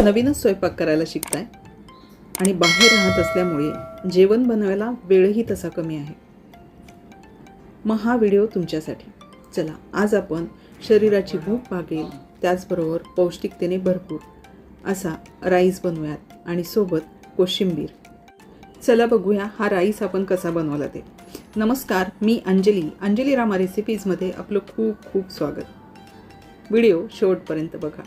नवीनच स्वयंपाक करायला शिकताय आणि बाहेर राहत असल्यामुळे जेवण बनवायला वेळही तसा कमी आहे. मग हा व्हिडिओ तुमच्यासाठी. चला आज आपण शरीराची भूक भागेल त्याचबरोबर पौष्टिकतेने भरपूर असा राईस बनवूयात आणि सोबत कोशिंबीर. चला बघूया हा राईस आपण कसा बनवला ते. नमस्कार मी अंजली. अंजली रामा रेसिपीजमध्ये आपलं खूप खूप स्वागत. व्हिडिओ शेवटपर्यंत बघा.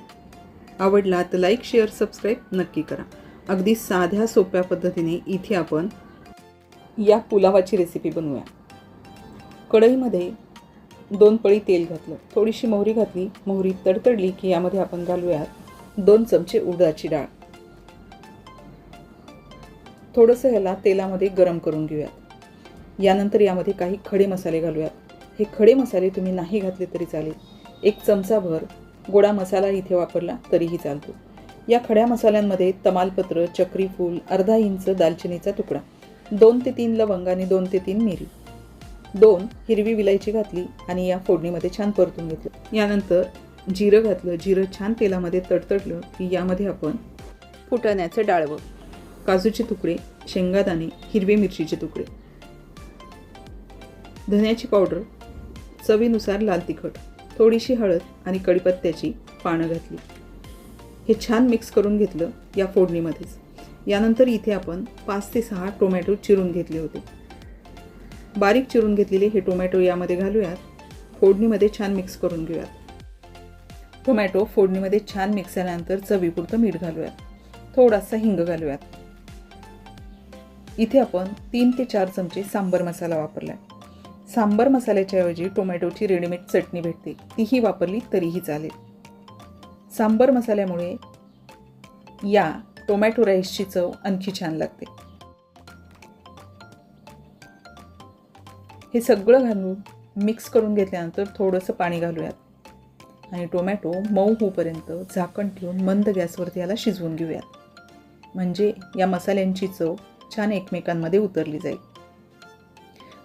आवडला तर लाईक शेअर सबस्क्राईब नक्की करा. अगदी साध्या सोप्या पद्धतीने इथे आपण या पुलावाची रेसिपी बनवूया. कढईमध्ये दोन पळी तेल घातलं. थोडीशी मोहरी घातली. मोहरी तडतडली की यामध्ये आपण घालूयात दोन चमचे उडदाची डाळ. थोडंसं ह्याला तेलामध्ये गरम करून घेऊयात. यानंतर यामध्ये काही खडे मसाले घालूयात. हे खडे मसाले तुम्ही नाही घातले तरी चालेल. एक चमचाभर गोडा मसाला इथे वापरला तरीही चालतो. या खड्या मसाल्यांमध्ये तमालपत्र चक्री फूल अर्धा इंच दालचिनीचा तुकडा दोन ते तीन लवंग आणि दोन ते तीन मिरी. दोन हिरवी विलायची घातली आणि या फोडणीमध्ये छान परतून घेतलं. यानंतर जिरं घातलं. जिरं छान तेलामध्ये तडतडलं की यामध्ये आपण फुटाण्याचं डाळवं काजूचे तुकडे शेंगादाणे हिरवे मिरचीचे तुकडे धन्याची पावडर चवीनुसार लाल तिखट थोडीशी हळद आणि कडीपत्त्याची पानं घातली. हे छान मिक्स करून घेतलं या फोडणीमध्येच. यानंतर इथे आपण पाच ते सहा टोमॅटो चिरून घेतले होते. बारीक चिरून घेतलेले हे टोमॅटो यामध्ये घालूयात. फोडणीमध्ये छान मिक्स करून घेऊयात. टोमॅटो फोडणीमध्ये छान मिक्स झाल्यानंतर चवीपुरतं मीठ घालूयात. थोडासा हिंग घालूयात. इथे आपण तीन ते चार चमचे सांबर मसाला वापरलाय. सांबर मसाल्याच्या ऐवजी टोमॅटोची रेडीमेड चटणी भेटते. तीही वापरली तरीही चालेल. सांबर मसाल्यामुळे या टोमॅटो राईसची चव आणखी छान लागते. हे सगळं घालून मिक्स करून घेतल्यानंतर थोडंसं पाणी घालूयात. आणि टोमॅटो मऊ होऊपर्यंत झाकण ठेवून मंद गॅसवरती याला शिजवून घेऊयात. म्हणजे या मसाल्यांची चव छान एकमेकांमध्ये उतरली जाईल.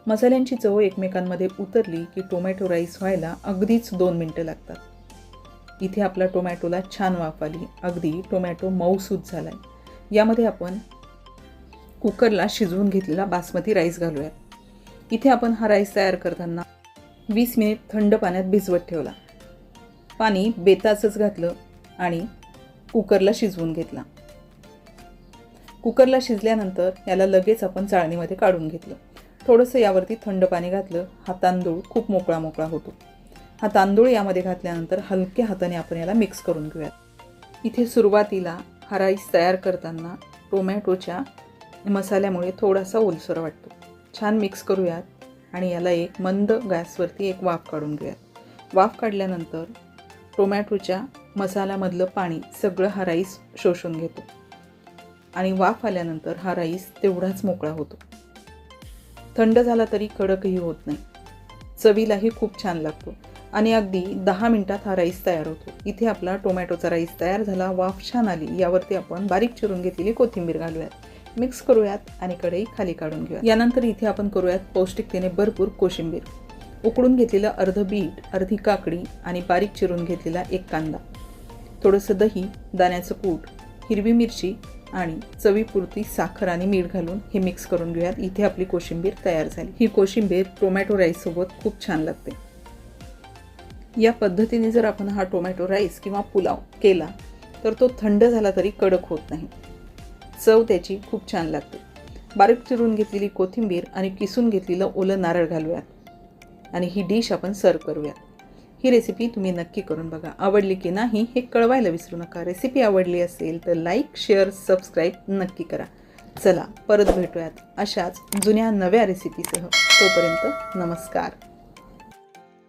मसाल्यांची चव एकमेकांमध्ये उतरली की टोमॅटो राईस व्हायला अगदीच दोन मिनटं लागतात. इथे आपला टोमॅटोला छान वाफ आली. अगदी टोमॅटो मऊसूद झाला आहे यामध्ये आपण कुकरला शिजवून घेतलेला बासमती राईस घालूयात. इथे आपण हा राईस तयार करताना वीस मिनिट थंड पाण्यात भिजवत ठेवला. पाणी बेताचंच घातलं आणि कुकरला शिजवून घेतला. कुकरला शिजल्यानंतर याला लगेच आपण चाळणीमध्ये काढून घेतलं. थोडंसं यावरती थंड पाणी घातलं हा तांदूळ खूप मोकळा मोकळा होतो. हा तांदूळ यामध्ये घातल्यानंतर हलक्या हाताने आपण याला मिक्स करून घेऊयात. इथे सुरुवातीला हा राईस तयार करताना टोमॅटोच्या मसाल्यामुळे थोडासा ओलसर वाटतो. छान मिक्स करूयात आणि याला एक मंद गॅसवरती एक वाफ काढून घेऊयात. वाफ काढल्यानंतर टोमॅटोच्या मसाल्यामधलं पाणी सगळं हा राईस शोषून घेतो. आणि वाफ आल्यानंतर हा राईस तेवढाच मोकळा होतो. थंड झाला तरी कडकही होत नाही. चवीलाही खूप छान लागतो. आणि अगदी दहा मिनटात हा राईस तयार होतो. इथे आपला टोमॅटोचा राईस तयार झाला. वाफ छान आली. यावरती आपण बारीक चिरून घेतलेली कोथिंबीर घालूयात. मिक्स करूयात आणि कढई खाली काढून घेऊयात. यानंतर इथे आपण करूयात पौष्टिकतेने भरपूर कोशिंबीर. उकडून घेतलेलं अर्ध बीट अर्धी काकडी आणि बारीक चिरून घेतलेला एक कांदा. थोडंसं दही दाण्याचं कूट हिरवी मिरची आणि चवीपुरती साखर आणि मीठ घालून हे मिक्स करून घेऊयात. इथे आपली कोशिंबीर तयार झाली. ही कोशिंबीर टोमॅटो राईससोबत खूप छान लागते. या पद्धतीने जर आपण हा टोमॅटो राईस किंवा पुलाव केला तर तो थंड झाला तरी कडक होत नाही. चव त्याची खूप छान लागते. बारीक चिरून घेतलेली कोथिंबीर आणि किसून घेतलेलं ओलं नारळ घालूयात. आणि ही डिश आपण सर्व करूयात. ही रेसिपी तुम्ही नक्की करून बघा. आवडली की नाही हे कळवायला विसरू नका. रेसिपी आवडली असेल तर लाईक शेअर सबस्क्राईब नक्की करा. चला परत भेटूयात अशाच जुन्या नव्या रेसिपीसह तोपर्यंत नमस्कार.